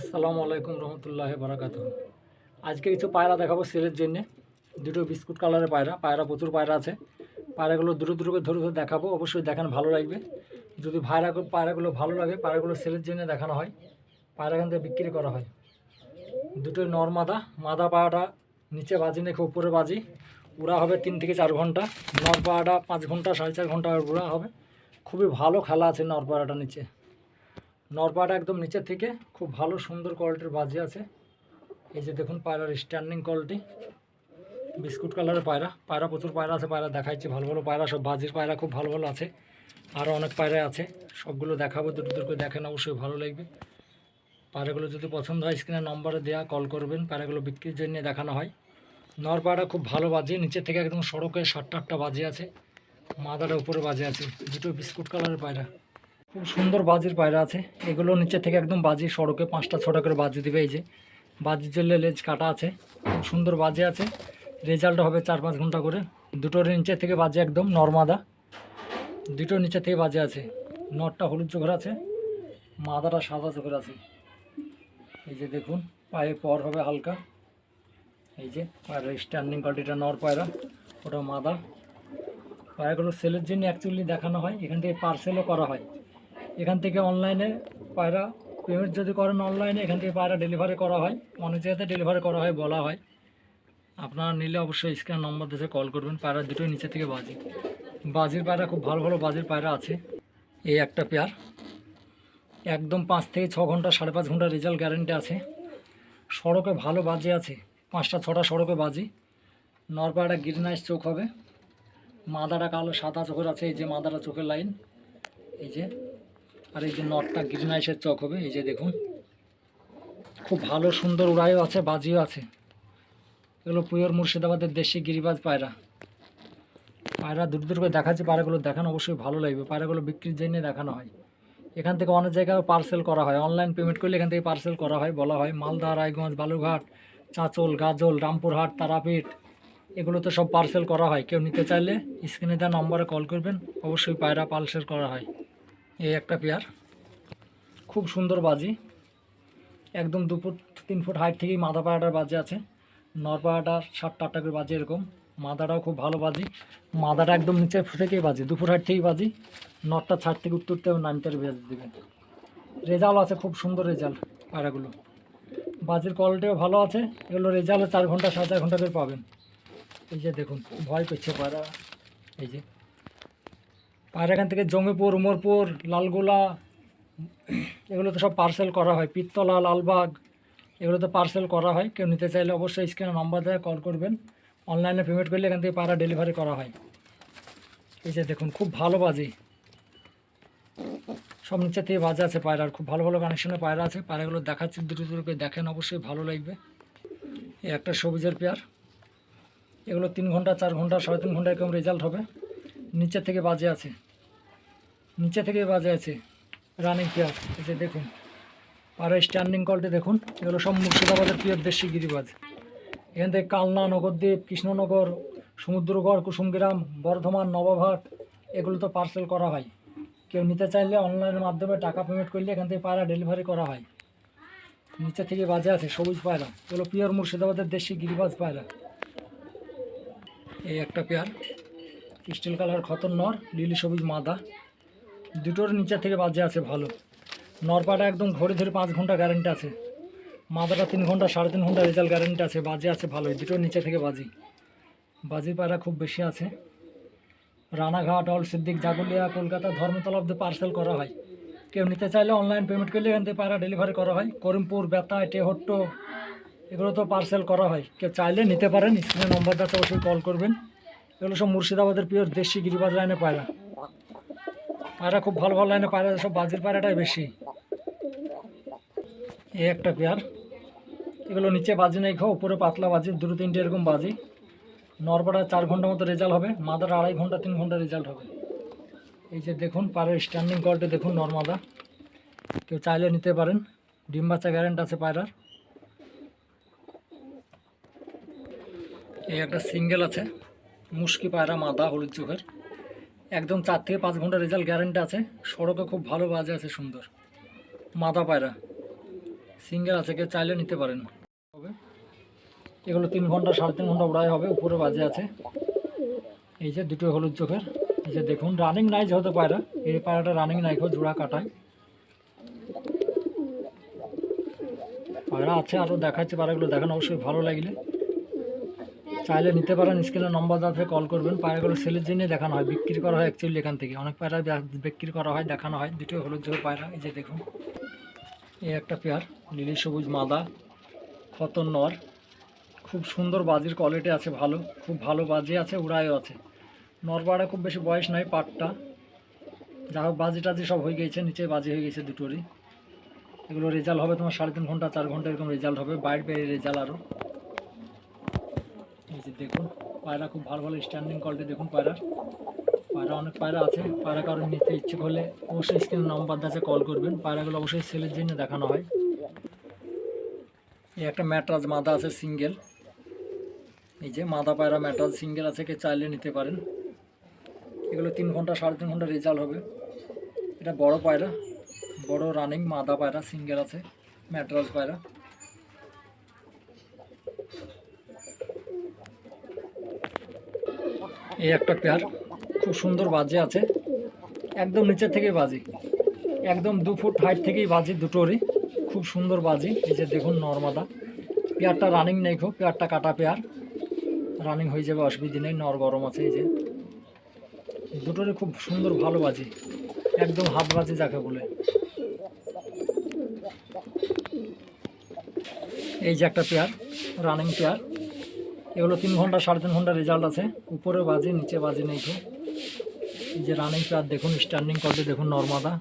আসসালামু আলাইকুম রহমতুল্লাহ বারাকাত আজকে কিছু পায়রা দেখাবো সেলের জন্য। দুটো বিস্কুট কালারের পায়রা পায়রা প্রচুর পায়রা আছে। পায়রাগুলো দ্রুত দ্রুত ধরে ধরে দেখাবো, অবশ্যই দেখান ভালো লাগবে। যদি ভাইরা পায়রাগুলো ভালো লাগে, পায়রাগুলো সেলের জন্য দেখানো হয়। পায়রা এখান থেকে বিক্রি করা হয়। দুটোই নর মাদা মাদা পায়রাটা নিচে বাজি নেখে উপরে বাজি, উড়া হবে তিন থেকে চার ঘণ্টা। নর পায়রাটা পাঁচ ঘণ্টা, সাড়ে চার ঘণ্টা উড়া হবে। খুবই ভালো খেলা আছে নর পায়রাটা নিচে। নরপাটা একদম নিচের থেকে খুব ভালো সুন্দর কোয়ালিটির বাজি আছে। এই যে দেখুন পায়রার স্ট্যান্ডিং কোয়ালিটি বিস্কুট কালারের পায়রা। পায়রা প্রচুর পায়রা আছে, পায়রা দেখাচ্ছি ভালো ভালো পায়রা, সব বাজির পায়রা খুব ভালো ভালো আছে। আরও অনেক পায়রা আছে, সবগুলো দেখাবো দুটো দুটো করে দেখেন, অবশ্যই ভালো লাগবে। পায়রাগুলো যদি পছন্দ হয় স্ক্রিনে নম্বরে দেওয়া কল করবেন, পায়রাগুলো বিক্রির জন্য দেখানো হয়। নর পায়রা খুব ভালো বাজে নিচে থেকে একদম সড়কে সাতটা আটটা বাজে আছে। মাদাটা উপরে বাজে আছে, দুটো বিস্কুট কালারের পায়রা। খুব সুন্দর বাজির পায়রা আছে। এগুলো নিচে থেকে একদম বাজি সড়কে পাঁচটা ছটা করে বাজি দিবে এই যে। বাজির জন্য লেজ কাটা আছে। খুব সুন্দর বাজে আছে। রেজাল্ট হবে চার পাঁচ ঘণ্টা করে। দুটোর নিচে থেকে বাজে একদম নর্মাদা। দুটো নিচে থেকে বাজে আছে। নটটা হলুদ চোখের আছে। মাদাটা সাদা চোখের আছে। এই যে দেখুন, পায়ে পর হবে হালকা। এই যে পায়রা স্ট্যান্ডিং কোয়ালিটিটা নর পায়রা ওটা মাদা। পায়রাগুলো সেলের জন্য অ্যাকচুয়ালি দেখানো হয়। এখান থেকে পার্সেলও করা হয়। এখান থেকে অনলাইনে পায়রা পেমেন্ট যদি করেন অনলাইনে এখান থেকে পায়রা ডেলিভারি করা হয়। অনেক জায়গাতে ডেলিভারি করা হয় বলা হয়। আপনারা নিলে অবশ্যই স্ক্যান নম্বর দিয়ে কল করবেন, পায়রা দুটোই নিচে থেকে বাজি। বাজির পায়রা খুব ভালো ভালো বাজির পায়রা আছে। এই একটা পেয়ার একদম পাঁচ থেকে ছ ঘণ্টা, সাড়ে পাঁচ ঘণ্টা রেজাল্ট গ্যারেন্টি আছে। সড়কে ভালো বাজি আছে। পাঁচটা, ছটা সড়কে বাজি। নর পায়রা গ্রিনাইস চোখ হবে। মাদাটা কালো সাদা চোখের আছে, এই যে মাদাটা চোখের লাইন এই যে আর এই যে নটটা গ্রিনাইসের চক হবে, এই যে দেখুন। খুব ভালো, সুন্দর উড়াইও আছে, বাজিও আছে। এগুলো পুয়োর মুর্শিদাবাদের দেশি গিরিবাজ পায়রা। পায়রা দূর দূর করে দেখাচ্ছে, পায়রাগুলো দেখানো অবশ্যই ভালো লাগবে। পায়রাগুলো বিক্রির জন্য দেখানো হয়। এখান থেকে অনেক জায়গায় পার্সেল করা হয়। অনলাইন পেমেন্ট করলে এখান থেকে পার্সেল করা হয়, বলা হয় মালদা, রায়গঞ্জ, বালুরঘাট, চাঁচল, গাজল, রামপুরহাট, তারাপীঠ, এগুলো তো সব পার্সেল করা হয়। কেউ নিতে চাইলে স্ক্রিনে দেওয়া নম্বরে কল করবেন। অবশ্যই পায়রা পার্সেল করা হয়। এই একটা পেয়ার। খুব সুন্দর বাজি। একদম দু ফুট, তিন ফুট হাইট থেকেই মাথা পাড়াটার বাজে আছে। নর পাড়াটার সাতটা আটটা করে বাজে এরকম। মাদাটাও খুব ভালো বাজি। মাদাটা একদম নিচে থেকেই বাজি, দু ফুট হাইট থেকেই বাজি। নটটা ছাড় থেকে উত্তরতে নামতে বেজে দেবেন রেজাল্ট আছে, খুব সুন্দর রেজাল্ট পায়রাগুলো। বাজির কোয়ালিটিও ভালো আছে। এগুলো রেজাল্ট চার ঘণ্টা সাড়ে চার ঘণ্টা করে পাবেন। এই যে দেখুন, ভয় করছে পায়রা। এই যে পায়রা এখান থেকে জঙ্গিপুর, উমরপুর, লালগোলা এগুলো তো সব পার্সেল করা হয়। পিত্তলা, লালবাগ এগুলো তো পার্সেল করা হয়। কেউ নিতে চাইলে অবশ্যই স্ক্রিনে নাম্বার দেয় কল করবেন। অনলাইনে পেমেন্ট করলে এখান থেকে পায়রা ডেলিভারি করা হয়। এই যে দেখুন, খুব ভালো বাজি। সব নিচে থেকে বাজে আছে পায়রার। খুব ভালো ভালো কানেকশনের পায়রা আছে। পায়রাগুলো দেখাচ্ছি দুটো দুটো করে দেখেন, অবশ্যই ভালো লাগবে। এই একটা সবুজের পেয়ার। এগুলো তিন ঘণ্টা, চার ঘণ্টা, সাড়ে তিন ঘণ্টা এরকম রেজাল্ট হবে। নিচে থেকে বাজে আছে। নিচে থেকে বাজে আছে। রানিং পেয়ার যে দেখুন। আর স্ট্যান্ডিং কলটি দেখুন এগুলো সব মুর্শিদাবাদের পিওর দেশি গিরিবাজ। এখান থেকে কালনা, নগরদ্বীপ, কৃষ্ণনগর, সমুদ্রগড়, কুসুমগ্রাম, বর্ধমান নবভাট এগুলো তো পার্সেল করা হয়। কেউ নিতে চাইলে অনলাইনের মাধ্যমে টাকা পেমেন্ট করলে এখান থেকে পায়রা ডেলিভারি করা হয়। নিচে থেকে বাজে আছে, সবুজ পায়রা। এগুলো পিওর মুর্শিদাবাদের দেশি গিরিবাজ পায়রা। এই একটা পেয়ার স্টিল কালার খতর নর, লিলি সবুজ মাদা। দুটোর নিচের থেকে বাজে আছে ভালো। নরপাটা একদম ঘরে ধরে পাঁচ ঘণ্টা গ্যারেন্টি আছে। মাদাটা তিন ঘণ্টা, সাড়ে তিন ঘণ্টা রেজাল্ট গ্যারেন্টি আছে, বাজে আছে ভালোই দুটোর নিচে থেকে বাজি। বাজি পায়রা খুব বেশি আছে। রানাঘাট, অল সিদ্দিক, জাগুলিয়া, কলকাতা, ধর্মতলা অব্দি পার্সেল করা হয়। কেউ নিতে চাইলে অনলাইন পেমেন্ট করলে এখান থেকে পায়রা ডেলিভারি করা হয়। করিমপুর বেতায় টেহট্ট, এগুলো তো পার্সেল করা হয়। কেউ চাইলে নিতে পারেন স্ক্রিনে নম্বর আছে অবশ্যই কল করবেন। এগুলো সব মুর্শিদাবাদের পিওর দেশি গিরিবাজ লাইনে পায়রা। পায়রা খুব ভালো ভালো লাইনে পায়রা, সব বাজির পায়রাটাই বেশি। এই একটা পেয়ার এগুলো নিচে বাজি নেই খাও, উপরে পাতলা বাজি, দুটো তিনটে এরকম বাজি। নরপাড়া চার ঘণ্টা মতো রেজাল্ট হবে, মাদার আড়াই ঘণ্টা, তিন ঘণ্টা রেজাল্ট হবে। এই যে দেখুন পায়ের স্ট্যান্ডিং কোয়ালিটি দেখুন নর্মাদা। কেউ চাইলে নিতে পারেন, ডিম বাচ্চা গ্যারেন্ট আছে পায়রার। এই একটা সিঙ্গেল আছে। মুশকি পায়রা মাদা হলুদ চোখের। একদম চার থেকে পাঁচ ঘণ্টা রেজাল্ট গ্যারেন্টি আছে। সড়কে খুব ভালো বাজে আছে, সুন্দর। মাদা পায়রা। সিঙ্গেল আছে, কেউ চাইলে নিতে পারেন এগুলো তিন ঘণ্টা, সাড়ে তিন ঘণ্টা উড়াই হবে, উপরে বাজে আছে। এই যে দুটো হলুদ চোখের। এই যে দেখুন রানিং নাই যেহেতু পায়রা। এই পায়রাটা রানিং নাই জোড়া কাটায়। পায়রা আছে আরও দেখাচ্ছে পায়রাগুলো দেখানো, অবশ্যই ভালো লাগলে। চাইলে নিতে পারেন, স্ক্রিনে নম্বর দেওয়া কল করবেন। পায়রাগুলো সেলের জন্য দেখানো হয়, বিক্রি করা হয় অ্যাকচুয়ালি এখান থেকে। অনেক পায়রা বিক্রি করা হয়, দেখানো হয়। দুটো হলুদ চোখের পায়রা, এই যে দেখুন। এই একটা পেয়ার, নীলি সবুজ মাদা, খতন নর। খুব সুন্দর বাজির কোয়ালিটি আছে, ভালো, খুব ভালো বাজি আছে, উড়াইও আছে। নরপাড়া খুব বেশি বয়স নাই পাটটা। যা হোক, বাজি টাজি সব হয়ে গেছে, নিচে বাজি হয়ে গেছে দুটোরই। এগুলো রেজাল্ট হবে তোমার সাড়ে তিন ঘণ্টা, চার ঘণ্টা এরকম রেজাল্ট হবে, বাইরে বাইরে রেজাল্ট আরও দেখুন, পায়রা খুব ভালো ভালো স্ট্যান্ডিং কোয়ালিটি দেখুন পায়রা। পায়রা অনেক পায়রা আছে, পায়রা কারোর নিতে ইচ্ছে হলে অবশ্যই স্ক্রিন নাম্বার আছে কল করবেন। পায়রাগুলো অবশ্যই সেলের জন্য দেখানো হয়। এই একটা ম্যাট্রাস মাদা আছে সিঙ্গেল এই যে মাদা পায়রা ম্যাট্রাস সিঙ্গেল আছে কে চাইলে নিতে পারেন। এগুলো তিন ঘণ্টা, সাড়ে তিন ঘণ্টা রেজাল্ট হবে। এটা বড় পায়রা, বড় রানিং মাদা পায়রা সিঙ্গেল আছে ম্যাট্রাস পায়রা। এই একটা পেয়ার। খুব সুন্দর বাজে আছে। একদম নিচের থেকেই বাজি। একদম দু ফুট হাইট থেকেই বাজি দুটোরই। খুব সুন্দর বাজি। এই যে দেখুন নর্মাদা। পেয়ারটা রানিং নেই খুব। পেয়ারটা কাটা পেয়ার। রানিং হয়ে যাবে অসুবিধা নেই। নর গরম আছে এই যে। দুটোরই খুব সুন্দর ভালো বাজি। একদম হাফ বাজি যাকে বলে। এই যে একটা পেয়ার। Running pair. এগুলো তিন ঘণ্টা, সাড়ে তিন ঘণ্টা রেজাল্ট আছে। উপরে বাজে, নিচে বাজে নেই তো। যে রানিং প্লাট দেখুন স্ট্যান্ডিং করতে দেখুন নর্মাদা।